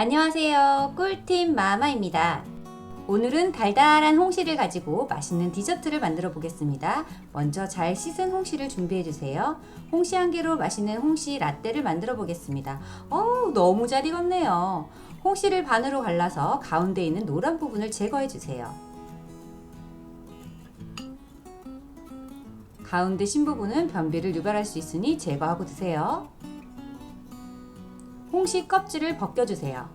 안녕하세요. 꿀팀 마마입니다. 오늘은 달달한 홍시를 가지고 맛있는 디저트를 만들어 보겠습니다. 먼저 잘 씻은 홍시를 준비해 주세요. 홍시 한 개로 맛있는 홍시 라떼를 만들어 보겠습니다. 어우, 너무 잘 익었네요. 홍시를 반으로 갈라서 가운데 있는 노란 부분을 제거해 주세요. 가운데 신 부분은 변비를 유발할 수 있으니 제거하고 드세요. 홍시 껍질을 벗겨주세요.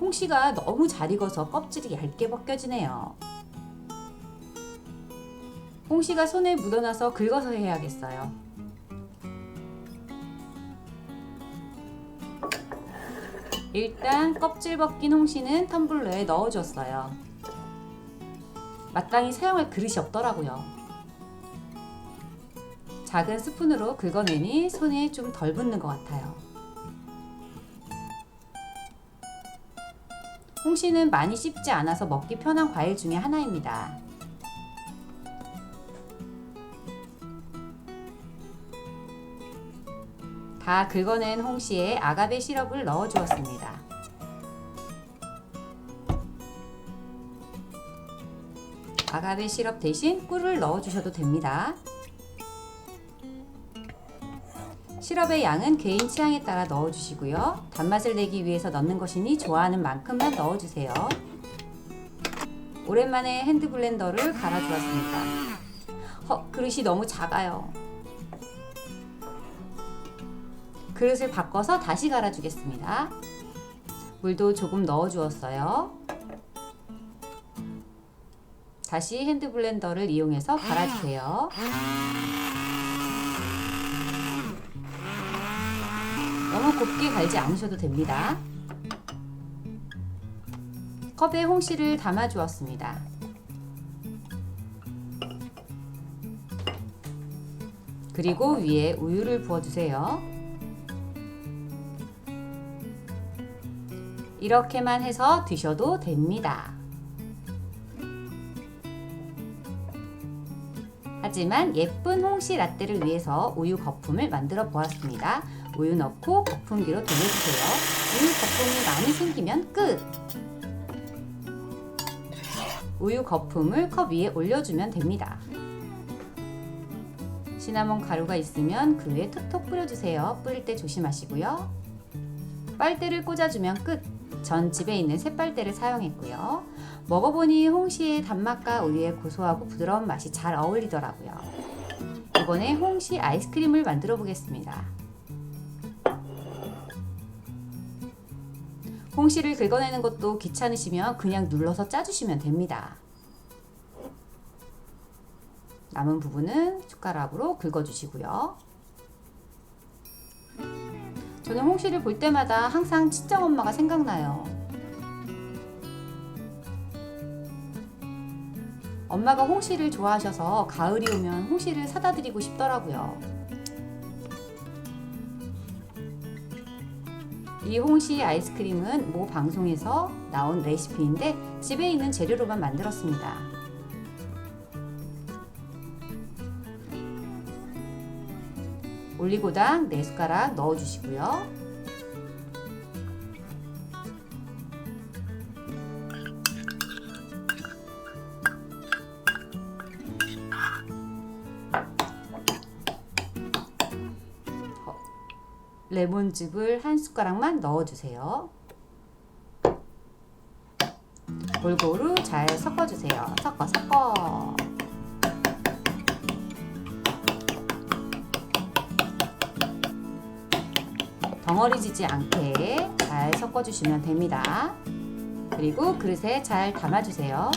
홍시가 너무 잘 익어서 껍질이 얇게 벗겨지네요. 홍시가 손에 묻어나서 긁어서 해야겠어요. 일단 껍질 벗긴 홍시는 텀블러에 넣어줬어요. 마땅히 사용할 그릇이 없더라고요. 작은 스푼으로 긁어내니 손에 좀덜 붙는 것 같아요. 홍시는 많이 씹지 않아서 먹기 편한 과일 중에 하나입니다. 다 긁어낸 홍시에 아가베 시럽을 넣어 주었습니다. 아가베 시럽 대신 꿀을 넣어 주셔도 됩니다. 시럽의 양은 개인 취향에 따라 넣어 주시고요. 단맛을 내기 위해서 넣는 것이니 좋아하는 만큼만 넣어 주세요. 오랜만에 핸드 블렌더를 갈아 주었습니다. 허, 그릇이 너무 작아요. 그릇을 바꿔서 다시 갈아 주겠습니다. 물도 조금 넣어 주었어요. 다시 핸드 블렌더를 이용해서 갈아 주세요. 너무 곱게 갈지 않으셔도 됩니다. 컵에 홍시를 담아 주었습니다. 그리고 위에 우유를 부어 주세요. 이렇게만 해서 드셔도 됩니다. 하지만 예쁜 홍시 라떼를 위해서 우유 거품을 만들어 보았습니다. 우유 넣고 거품기로 돌려주세요. 우유 거품이 많이 생기면 끝! 우유 거품을 컵 위에 올려주면 됩니다. 시나몬 가루가 있으면 그 위에 톡톡 뿌려주세요. 뿌릴 때 조심하시고요. 빨대를 꽂아주면 끝! 전 집에 있는 쇠빨대를 사용했고요. 먹어보니 홍시의 단맛과 우유의 고소하고 부드러운 맛이 잘 어울리더라고요. 이번에 홍시 아이스크림을 만들어 보겠습니다. 홍시를 긁어내는 것도 귀찮으시면 그냥 눌러서 짜주시면 됩니다. 남은 부분은 숟가락으로 긁어주시고요. 저는 홍시를 볼 때마다 항상 친정 엄마가 생각나요. 엄마가 홍시를 좋아하셔서 가을이 오면 홍시를 사다 드리고 싶더라고요. 이 홍시 아이스크림은 모 방송에서 나온 레시피인데 집에 있는 재료로만 만들었습니다. 올리고당 4숟가락 넣어주시고요. 레몬즙을 한 숟가락만 넣어주세요. 골고루 잘 섞어주세요. 섞어 섞어. 덩어리 지지 않게 잘 섞어주시면 됩니다. 그리고 그릇에 잘 담아주세요.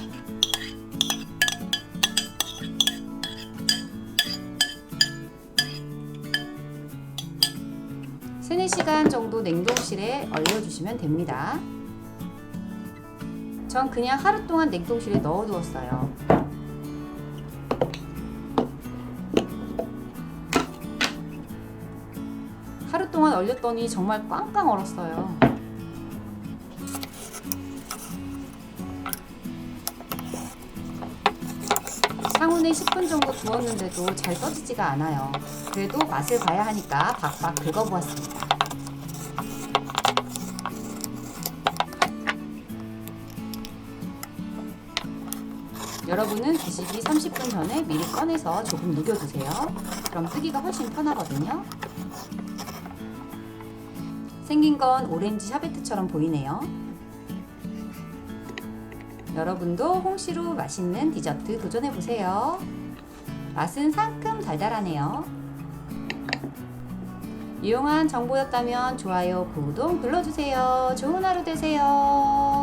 세네 시간 정도 냉동실에 얼려주시면 됩니다. 전 그냥 하루 동안 냉동실에 넣어두었어요. 하루 동안 얼렸더니 정말 꽝꽝 얼었어요. 상온에 10분 정도 두었는데도 잘 떠지지가 않아요. 그래도 맛을 봐야 하니까 박박 긁어보았습니다. 여러분은 드시기 30분 전에 미리 꺼내서 조금 녹여두세요. 그럼 뜨기가 훨씬 편하거든요. 생긴 건 오렌지 샤베트처럼 보이네요. 여러분도 홍시로 맛있는 디저트 도전해보세요. 맛은 상큼 달달하네요. 유용한 정보였다면 좋아요, 구독 눌러주세요. 좋은 하루 되세요.